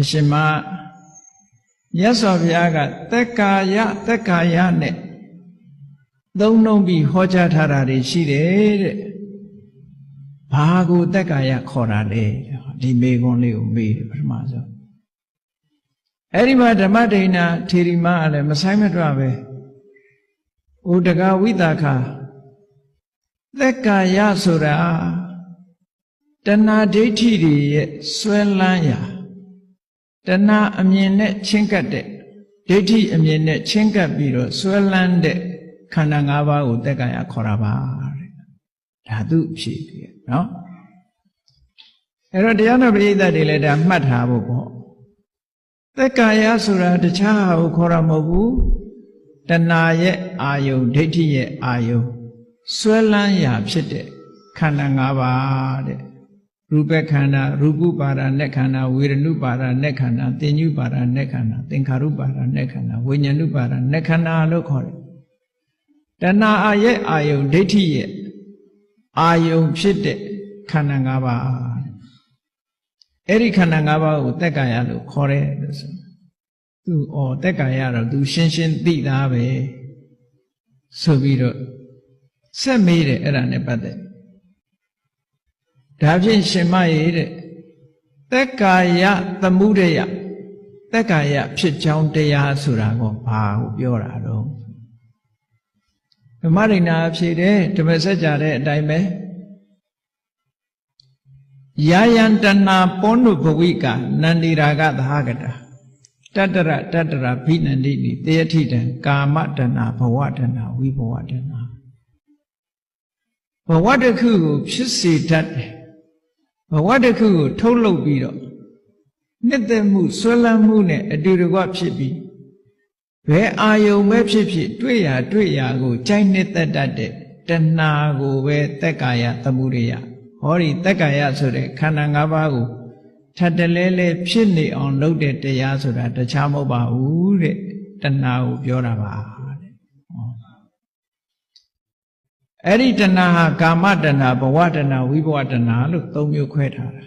အရှင်မမြတ်စွာဘုရားကသက်ကာယသက်ကာယနဲ့သုံးနှုံးပြီးဟောကြားထားတာတွေရှိတယ်တဲ့ဘာကိုသက်ကာယခေါ်တာလဲဒီမေခွန်းလေးကိုမေးတယ်ပထမဆုံးအဲ့ဒီမှာဓမ္မဒိဏထေရီမကလည်းမဆိုင်မတွပဲဥဒကဝိတာခသက်ကာယဆိုတာတဏှာဒိဋ္ဌိတွေရဲ့ဆွဲလန်းရာ တဏှာအမြင်နဲ့ချင်းကပ်တဲ့ဒိဋ္ဌိအမြင်နဲ့ချင်းကပ်ပြီးတော့ဆွဲလန်းတဲ့ခန္ဓာ၅ပါးကိုသက်ကာယခေါ်တာပါတဲ့ဒါသူအဖြစ်ပြနော်အဲ့တော့တရားတော်ပရိသတ်တွေလည်းဒါမှတ်ထားဖို့ပေါ့သက်ကာယဆိုတာတခြားဟာကိုခေါ်တာမဟုတ်ဘူးတဏှာရဲ့အာယုဒိဋ္ဌိရဲ့အာယုဆွဲလန်းရာဖြစ်တဲ့ခန္ဓာ၅ပါးတဲ့ ရူပခန္ဓာရူပုပါဒနဲ့ခန္ဓာဝေရဏုပါဒနဲ့ခန္ဓာသင်ညုပါဒနဲ့ခန္ဓာသင်္ခါရုပါဒနဲ့ခန္ဓာဝိညာဏုပါဒနဲ့ခန္ဓာလို့ခေါ်တယ်တဏှာအာရဲ့အာယုဒိဋ္ဌိရဲ့အာယုဖြစ်တဲ့ခန္ဓာ၅ပါးအဲ့ဒီခန္ဓာ၅ပါးကိုတက်ကာယလို့ခေါ်တယ်လို့ဆိုသူဩတက်ကာယတော့သူရှင်းရှင်းသိသားပဲဆိုပြီးတော့ဆက်မေးတယ်အဲ့ဒါနဲ့ပတ်သက် ဒါဖြင့်ရှင်မရေတဲ့တက်ကာယသမှုရယတက်ကာယဖြစ်ကြောင်းတရားဆိုတာကိုဘာကိုပြောတာတော့ဓမ္မရိဏဖြေတယ်ဓမ္မစကြာတဲ့အတိုင်းပဲယာယံတဏပောနုဘဝိကနန္ဒီရာဂသဟကတာတတရတတရဘိနန္တိနိတေယထိတံကာမတဏဘဝတဏဝိဘဝတဏဘဝတစ်ခုကိုဖြစ်စေတတ်တယ် ဘဝတစ်ခုကိုထုတ်လုပ်ပြီးတော့နှစ်သက်မှုဆွဲလန်းမှုနဲ့အတူတကွဖြစ်ပြီးဘယ်အာယုံပဲဖြစ်ဖြစ်တွေ့ရတွေ့ရကိုကြိုက်နှစ်သက်တတ်တဲ့တဏှာကိုပဲတက်ကာယသမှုရိယဟောဒီတက်ကာယဆိုတဲ့ခန္ဓာ၅ပါးကိုထပ်တလဲလဲဖြစ်နေအောင်လုပ်တဲ့တရားဆိုတာတခြားမဟုတ်ပါဘူးတဲ့တဏှာကိုပြောတာပါတဲ့ အဲ့ဒီတဏှာဟာကာမတဏှာဘဝတဏှာဝိဘဝတဏှာလို့သုံးမျိုးခွဲထားတာ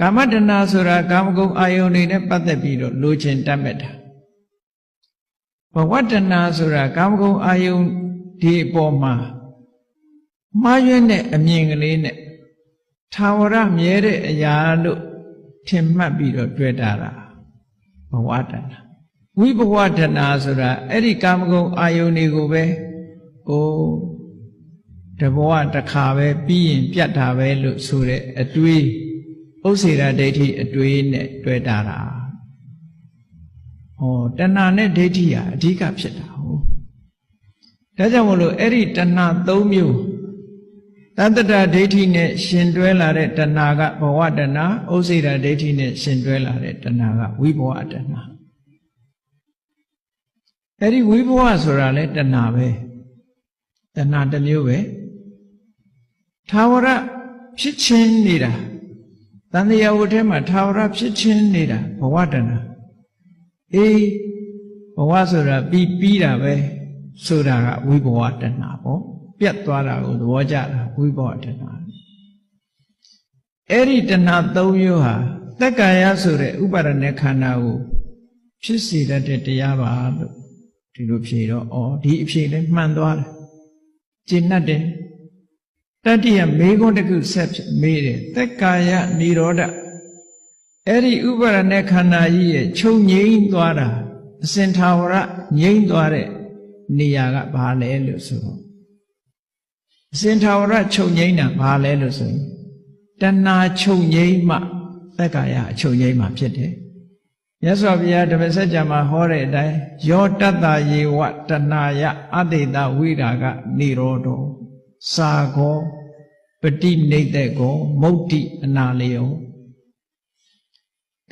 ကာမတဏှာဆိုတာကာမဂုဏ်အာယုန်တွေနဲ့ပတ်သက်ပြီးတော့လိုချင်တတ်မဲ့တာဘဝတဏှာဆိုတာကာမဂုဏ်အာယုန်ဒီအပေါ်မှာမှားယွင်းတဲ့အမြင်ကလေးနဲ့ထာဝရမြဲတဲ့အရာလို့ထင်မှတ်ပြီးတော့တွေ့တာတာဘဝတဏ္ဍဝိဘဝတဏ္ဍဆိုတာအဲ့ဒီကာမဂုဏ်အာယုန်တွေကိုပဲဟိုတ ဘဝတစ်ခါပဲပြီးရင်ပြတ်တာပဲလို့ဆိုတဲ့အတွေးဥစ္စေရဒိဋ္ဌိအတွေးနဲ့တွေ့တာတာဟောတဏ္ဍနဲ့ဒိဋ္ဌိဟာအဓိကဖြစ်တာဟုတ်ဒါကြောင့်မလို့အဲ့ဒီတဏ္ဍ၃မျိုးတတ္တဒိဋ္ဌိနဲ့ရှင်တွဲလာတဲ့တဏှာကဘဝတဏှာဥစ္စေရဒိဋ္ဌိနဲ့ရှင်တွဲလာတဲ့တဏှာကဝိဘဝတဏှာအဲ့ဒီဝိဘဝဆိုတာလဲတဏှာပဲတဏှာတစ်မျိုးပဲ သာဝရဖြစ်ချင်းနေတာတန်တရားဝတ်ထဲမှာသာဝရဖြစ်ချင်းနေတာဘဝတဏှာအေးဘဝဆိုတာပြီးပြီးတာပဲဆိုတာကဝိဘဝတဏှာပေါ့ပြတ်သွားတာကိုသဘောကျတာဝိဘောတဏှာအဲ့ဒီတဏှာ၃မျိုးဟာတက္ကာယဆိုတဲ့ဥပါဒณะခန္ဓာကိုဖြစ်စေတတ်တဲ့တရားပါလို့ဒီလိုဖြေတော့ဩဒီအဖြေလည်းမှန်သွားတယ်ကျင့်တတ်တယ် တတ္တိယမေခွန်းတစ်ခုဆက်မေးတယ်တက္ကာယនិရောဓအဲ့ဒီဥပါဒณะခန္ဓာကြီးရဲ့ချုပ်ငြိမ်းသွားတာအစင်ထာဝရငြိမ်းသွားတဲ့နေရာကဘာလဲလို့ဆိုတော့အစင်ထာဝရချုပ်ငိမ့်တာဘာလဲလို့ဆိုရင်တဏှာချုပ်ငိမ့်မှသက္ကာယအချုပ်ငိမ့်မှဖြစ်တယ်မြတ်စွာဘုရားဓမ္မစကြာမှာဟောတဲ့အတိုင်းယောတတ္တယေဝတဏှာယအတေတဝိရာကនិရောဓောစာခော ပတိနိတ်တဲ့ကောမုတ်တိအနာလျော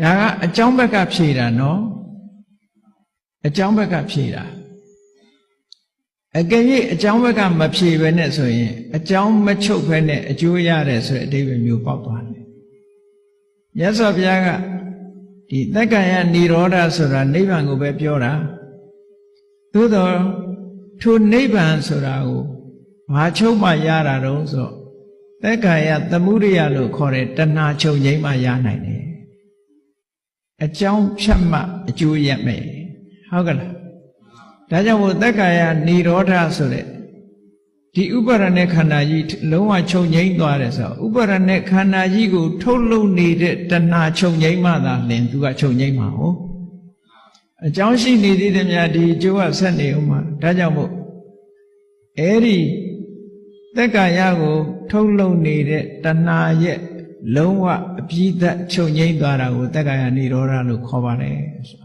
ဒါကအကြောင်းဘက်ကဖြေတာနော်အကြောင်းဘက်ကဖြေတာအကယ်၍အကြောင်းဘက်ကမဖြေဘဲနဲ့ဆိုရင်အကြောင်းမချုပ်ဘဲနဲ့အကျိုးရတယ်ဆိုတဲ့အဓိပ္ပာယ်မျိုးပေါက်သွားတယ်။မြတ်စွာဘုရားကဒီတက္ကရာនិရောဓဆိုတာနိဗ္ဗာန်ကိုပဲပြောတာ။သို့တော့ထိုနိဗ္ဗာန်ဆိုတာကိုဘာချုပ်မှရတာတုံးဆိုတ က္ကရာသမှုရိယလို့ခေါ်တဲ့တဏှာချုပ်ငိမ့်မှရနိုင်တယ်။ အကြောင်းဖြတ်မှအကျိုးရမယ်ဟုတ်ကလားဒါကြောင့်မို့တက္ကာယនិရောဓဆိုတဲ့ဒီဥပါရณะခန္ဓာကြီးလုံးဝချုပ်ငိမ့်သွားတယ်ဆိုတော့ဥပါရณะခန္ဓာကြီးကို ထုတ်လုပ်နေတဲ့တဏှာချုပ်ငိမ့်မှသာလင်သူကချုပ်ငိမ့်မှာဟုတ်အကြောင်းရှိနေသေးတယ်များဒီအကျိုးကဆက်နေဦးမှာဒါကြောင့်မို့အဲ့ဒီ တက္ကာယကို ထုတ်လုပ်နေတဲ့တဏှာရဲ့လုံးဝအပြည့်သက်ချုပ်ငိမ့်သွားတာကိုတက္ကာယនិရောဓလို့ခေါ်ပါတယ်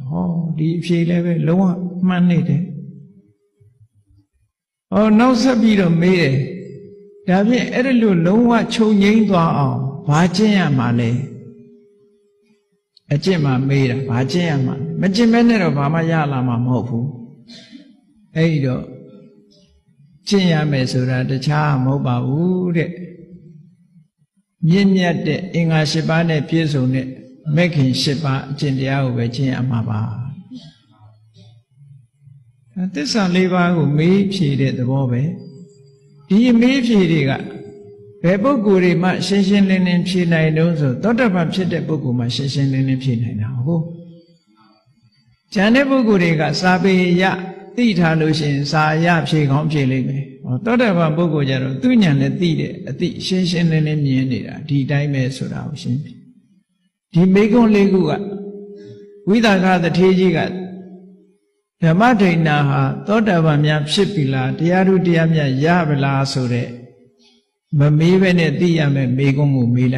ဟောဒီအဖြေလည်းပဲလုံးဝမှန်နေတယ်ဟောနောက်ဆက်ပြီးတော့မေးတယ်ဒါဖြင့်အဲ့ဒီလိုလုံးဝချုပ်ငိမ့်သွားအောင်ဘာကျင့်ရမှာလဲအကျင့်မှာမေးတာဘာကျင့်ရမှာမကျင့်မဲနဲ့တော့ဘာမှရလာမှာမဟုတ်ဘူးအဲ့ဒီတော့ ကျင့်ရမယ်ဆိုတာတခြားမဟုတ်ပါဘူးတဲ့မြင့်မြတ်တဲ့အင်္ဂါ၈ပါးနဲ့ပြည့်စုံတဲ့မဂ်ခင်၈ပါးအကျင့်တရားကိုပဲကျင့်ရမှာပါဒါသစ္စာ၄ပါးကိုမေးဖြေတဲ့သဘောပဲဒီမေးဖြေတွေကဘယ်ပုဂ္ဂိုလ်တွေမှရှင်းရှင်းလင်းလင်းဖြေနိုင်တော့ဆိုသောတပန်ဖြစ်တဲ့ပုဂ္ဂိုလ်မှရှင်းရှင်းလင်းလင်းဖြေနိုင်တာဟုတ်ကျန်တဲ့ပုဂ္ဂိုလ်တွေကစာပေရ သိထားလို့ရှိရင်စာရဖြေကောင်းဖြေလိမ့်မယ်ဟောသောတပန်ပုဂ္ဂိုလ်ကြတော့သူညံနဲ့သိတဲ့အသိရှင်းရှင်းလင်းလင်းမြင်နေတာဒီတိုင်းပဲဆိုတာကိုရှင်းပြီဒီမေကွန်းလေးခုကဝိသကသထေကြီးကဓမ္မဒိဏဟာသောတာပန်များဖြစ်ပြီလားတရားတို့တရားမြတ်ရပါလားဆိုတဲ့မမေးဘဲနဲ့သိရမယ်မေကွန်းကိုမေးလိုက်